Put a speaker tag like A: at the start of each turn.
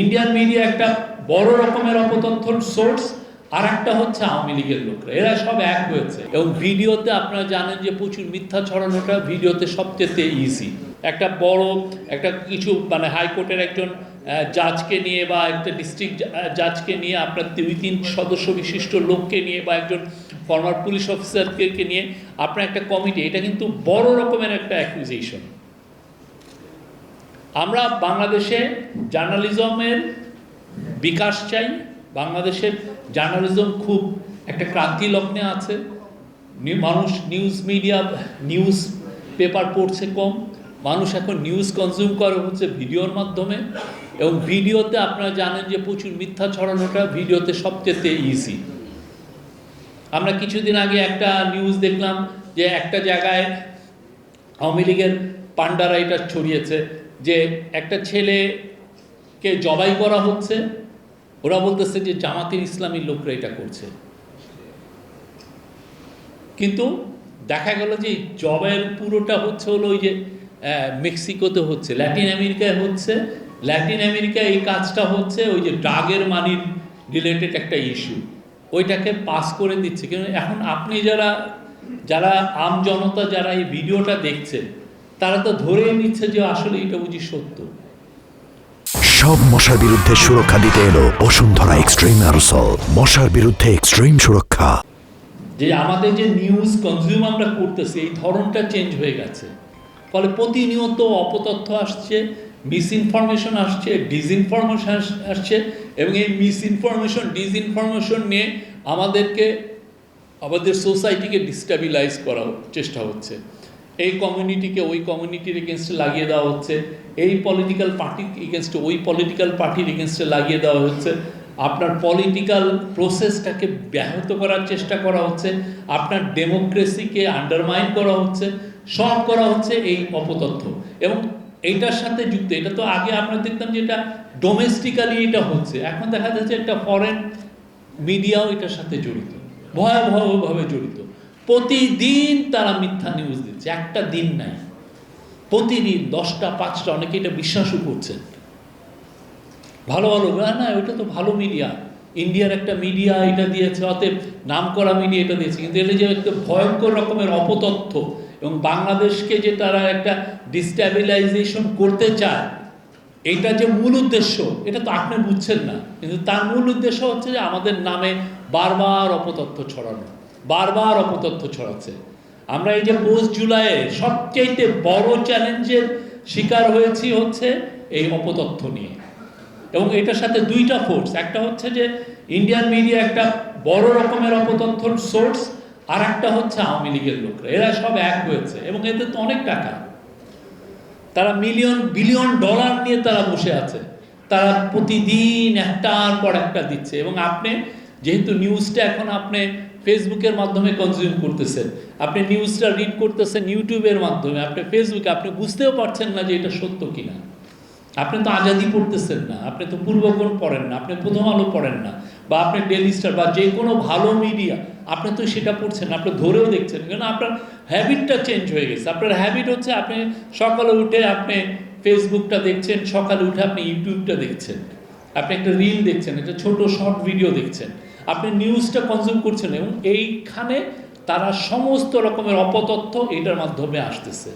A: Indian media একটা বড় রকমের অপতথ্যর সোর্স আর একটা হচ্ছে আওয়ামী লীগের লোকরা। এরা সব এক হয়েছে। এবং ভিডিওতে আপনারা জানেন যে প্রচুর মিথ্যা ছড়ানোটা ভিডিওতে সবচেয়ে ইজি একটা বড়, একটা কিছু মানে হাইকোর্টের একজন জাজকে নিয়ে বা একটা ডিস্ট্রিক্ট জাজকে নিয়ে আপনার দুই, তিন সদস্য বিশিষ্ট লোককে নিয়ে বা একজন ফর্মার পুলিশ অফিসারকে নিয়ে আপনার একটা কমিটি এটা কিন্তু বড় রকমের একটা অ্যাকুইজিশন আমরা বাংলাদেশে জার্নালিজমের বিকাশ চাই, বাংলাদেশের জার্নালিজম খুব একটা ক্রান্তি লগ্নে আছে মানুষ নিউজ মিডিয়া নিউজ পেপার পড়ছে কম, মানুষ এখন নিউজ কনজিউম করে হচ্ছে ভিডিওর মাধ্যমে, এবং ভিডিওতে আপনারা জানেন যে প্রচুর মিথ্যা ছড়ানোটা ভিডিওতে সবচেয়ে ইজি আমরা কিছুদিন আগে একটা নিউজ দেখলাম যে একটা জায়গায় আওয়ামী লীগের পান্ডারা এটা ছড়িয়েছে যে একটা ছেলেকে জবাই করা হচ্ছে, ওরা বলতেছে যে জামাতের ইসলামী লোকরা এটা করছে। কিন্তু দেখা গেল যে জবাইয়ের পুরোটা হচ্ছে হলো ওই যে মেক্সিকোতে হচ্ছে, ল্যাটিন আমেরিকায় হচ্ছে, ল্যাটিন আমেরিকায় এই কাজটা হচ্ছে ওই যে ড্রাগের মানির রিলেটেড একটা ইস্যু ওইটাকে পাস করে দিচ্ছে। কিন্তু এখন আপনি যারা যারা আম জনতা যারা এই ভিডিওটা দেখছে তারা তো ধরেই নিচ্ছে যে আসলে এটা বুঝি সত্য।
B: সব মশার বিরুদ্ধে সুরক্ষা দিতে এলো বসুন্ধরা এক্সট্রিম অ্যারোসল। মশার বিরুদ্ধে এক্সট্রিম সুরক্ষা।
A: যে আমাদের যে নিউজ কনজিউম আমরা করতেছি এই ধরনটা চেঞ্জ হয়ে গেছে। ফলে প্রতিনিয়ত অপতথ্য আসছে মিসইনফরমেশন আসছে ডিসইনফরমেশন আসছে এবং এই মিসইনফরমেশন ডিসইনফরমেশন নিয়ে আমাদেরকে আমাদের সোসাইটিকে ডিস্টাবিলাইজ করার চেষ্টা হচ্ছে। এই কমিউনিটিকে ওই কমিউনিটির এগেনস্টে লাগিয়ে দেওয়া হচ্ছে। এই পলিটিক্যাল পার্টির এগেনস্টে ওই পলিটিক্যাল পার্টির এগেনস্টে লাগিয়ে দেওয়া হচ্ছে। আপনার পলিটিক্যাল প্রসেসটাকে ব্যাহত করার চেষ্টা করা হচ্ছে। আপনার ডেমোক্রেসিকে আন্ডারমাইন করা হচ্ছে। সব করা হচ্ছে এই অপতথ্য। এবং এইটার সাথে যুক্ত, এটা তো আগে আমরা দেখতাম যে এটা ডোমেস্টিক্যালি এটা হচ্ছে। এখন দেখা যাচ্ছে একটা ফরেন মিডিয়াও এটার সাথে জড়িত। ভয়াবহভাবে জড়িত। প্রতিদিন তারা মিথ্যা নিউজ দিচ্ছে, একটা দিন নাই। প্রতিদিন দশটা, পাঁচটা, অনেকে এটা বিশ্বাসও করছেন। ভালো ভালো, না না, ওইটা তো ভালো মিডিয়া ইন্ডিয়ার একটা মিডিয়া এটা দিয়েছে, অতএব নাম করা মিডিয়া এটা দিয়েছে। কিন্তু এটা যে একটা ভয়ঙ্কর রকমের অপতথ্য এবং বাংলাদেশকে যে তারা একটা ডিস্ট্যাবিলাইজেশন করতে চায় এইটা যে মূল উদ্দেশ্য, এটা তো আপনি বুঝছেন না। কিন্তু তার মূল উদ্দেশ্য হচ্ছে যে আমাদের নামে বারবার অপতথ্য ছড়ানো। বারবার অপতথ্য ছড়াচ্ছে। আমরা এই যে পোস্ট জুলাইয়ে সবচেয়ে বড় চ্যালেঞ্জের শিকার হয়েছি হচ্ছে এই অপতথ্য নিয়ে। এবং এটার সাথে দুইটা ফোর্স একটা হচ্ছে যে ইন্ডিয়ান মিডিয়া একটা বড় রকমের অপতথ্যর সোর্স আর একটা হচ্ছে আওয়ামী লীগের লোকরা। এরা সব এক হয়েছে এবং এদের তো অনেক টাকা। তারা মিলিয়ন বিলিয়ন ডলার নিয়ে তারা বসে আছে। তারা প্রতিদিন একটার পর একটা দিচ্ছে। এবং আপনি যেহেতু নিউজটা এখন আপনি ফেসবুকের মাধ্যমে কনজিউম করতেছেন। আপনি নিউজটা রিড করতেছেন ইউটিউবের মাধ্যমে। আপনি ফেসবুকে আপনি বুঝতেও পারছেন না যে এটা সত্য কিনা। আপনি তো আজাদি পড়তেছেন না। আপনি তো পূর্বকোণ পড়েন না। আপনি প্রথম আলো পড়েন না। বা আপনি ডেলি স্টার বা যে কোনো ভালো মিডিয়া আপনি তো সেটা পড়ছেন না। আপনি ধরেও দেখছেন কেন আপনার হ্যাবিটটা চেঞ্জ হয়ে গেছে। আপনার হ্যাবিট হচ্ছে আপনি সকালে উঠে আপনি ফেসবুকটা দেখছেন, সকালে উঠে আপনি ইউটিউবটা দেখছেন। আপনি একটা রিল দেখছেন, একটা ছোট শর্ট ভিডিও দেখছেন। আপনি নিউজটা কনজিউম করছেন এবং এইখানে তারা সমস্ত রকমের অপতথ্য এটার মাধ্যমে আসতেছে।